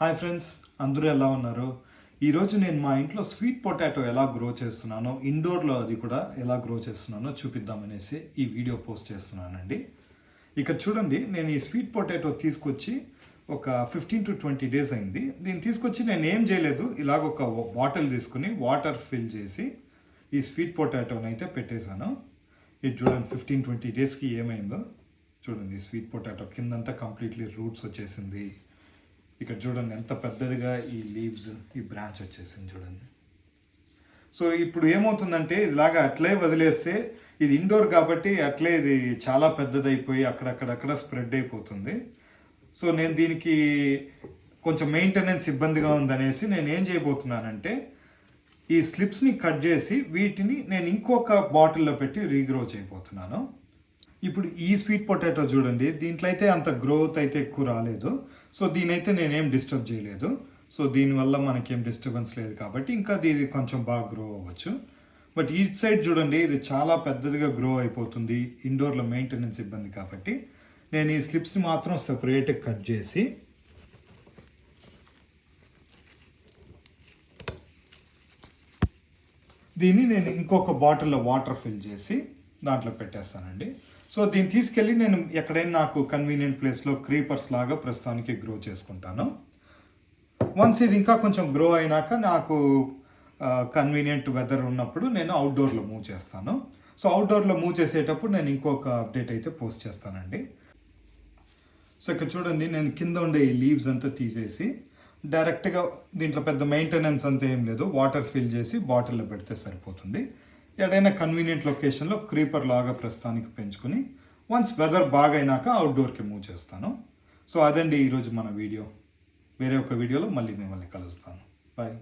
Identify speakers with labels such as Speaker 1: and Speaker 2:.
Speaker 1: Hi friends అందరూ ఎలా ఉన్నారు? ఈరోజు నేను మా ఇంట్లో స్వీట్ పొటాటో ఎలా గ్రో చేస్తున్నానో ఇండోర్లో అది కూడా ఎలా గ్రో చేస్తున్నానో చూపిద్దామనేసి ఈ వీడియో పోస్ట్ చేస్తున్నానండి. ఇక్కడ చూడండి నేను ఈ స్వీట్ పొటాటో తీసుకొచ్చి ఒక ఫిఫ్టీన్ టు ట్వంటీ డేస్ అయింది. దీన్ని తీసుకొచ్చి నేను ఏం చేయలేదు ఇలాగ ఒక బాటిల్ తీసుకుని వాటర్ ఫిల్ చేసి ఈ స్వీట్ పొటాటోని అయితే పెట్టేశాను. ఇది చూడండి ఫిఫ్టీన్ ట్వంటీ డేస్కి ఏమైందో. చూడండి స్వీట్ పొటాటో కిందంతా కంప్లీట్లీ రూట్స్ వచ్చేసింది. ఇక్కడ చూడండి ఎంత పెద్దదిగా ఈ లీవ్స్ ఈ బ్రాంచ్ వచ్చేసింది చూడండి. సో ఇప్పుడు ఏమవుతుందంటే ఇలాగా అట్లే వదిలేస్తే ఇది ఇండోర్ కాబట్టి అట్లే ఇది చాలా పెద్దదైపోయి అక్కడక్కడక్కడ స్ప్రెడ్ అయిపోతుంది. సో నేను దీనికి కొంచెం మెయింటెనెన్స్ ఇబ్బందిగా ఉందనేసి నేను ఏం చేయబోతున్నానంటే ఈ స్లిప్స్ని కట్ చేసి వీటిని నేను ఇంకొక బాటిల్లో పెట్టి రీగ్రో చేయబోతున్నాను. ఇప్పుడు ఈ స్వీట్ పొటాటో చూడండి దీంట్లో అయితే అంత గ్రోత్ అయితే ఎక్కువ రాలేదు. సో దీనైతే నేనేం డిస్టర్బ్ చేయలేదు. సో దీనివల్ల మనకేం డిస్టర్బెన్స్ లేదు కాబట్టి ఇంకా ఇది కొంచెం బాగా గ్రో అవ్వచ్చు. బట్ ఈ సైడ్ చూడండి ఇది చాలా పెద్దదిగా గ్రో అయిపోతుంది. ఇండోర్లో మెయింటెనెన్స్ ఇబ్బంది కాబట్టి నేను ఈ స్లిప్స్ని మాత్రం సెపరేట్గా కట్ చేసి దీన్ని నేను ఇంకొక బాటిల్లో వాటర్ ఫిల్ చేసి దాంట్లో పెట్టేస్తానండి. సో దీన్ని తీసుకెళ్ళి నేను ఎక్కడైనా నాకు కన్వీనియంట్ ప్లేస్లో క్రీపర్స్ లాగా ప్రస్తుతానికి గ్రో చేసుకుంటాను. వన్స్ ఇది ఇంకా కొంచెం గ్రో అయినాక నాకు కన్వీనియంట్ వెదర్ ఉన్నప్పుడు నేను అవుట్డోర్లో మూవ్ చేస్తాను. సో అవుట్డోర్లో మూవ్ చేసేటప్పుడు నేను ఇంకొక అప్డేట్ అయితే పోస్ట్ చేస్తానండి. సో ఇక్కడ చూడండి నేను కింద ఉండే ఈ లీవ్స్ అంతా తీసేసి డైరెక్ట్గా దీంట్లో పెద్ద మెయింటెనెన్స్ అంతా ఏం లేదు. వాటర్ ఫిల్ చేసి బాటిల్లో పెడితే సరిపోతుంది. ఎక్కడైనా కన్వీనియంట్ లొకేషన్లో క్రీపర్ లాగా ప్రస్తుతానికి పెంచుకుని వన్స్ వెదర్ బాగా అయినాక అవుట్డోర్కి మూవ్ చేస్తాను. సో అదండి ఈరోజు మన వీడియో. వేరే ఒక వీడియోలో మళ్ళీ మిమ్మల్ని కలుస్తాను. బాయ్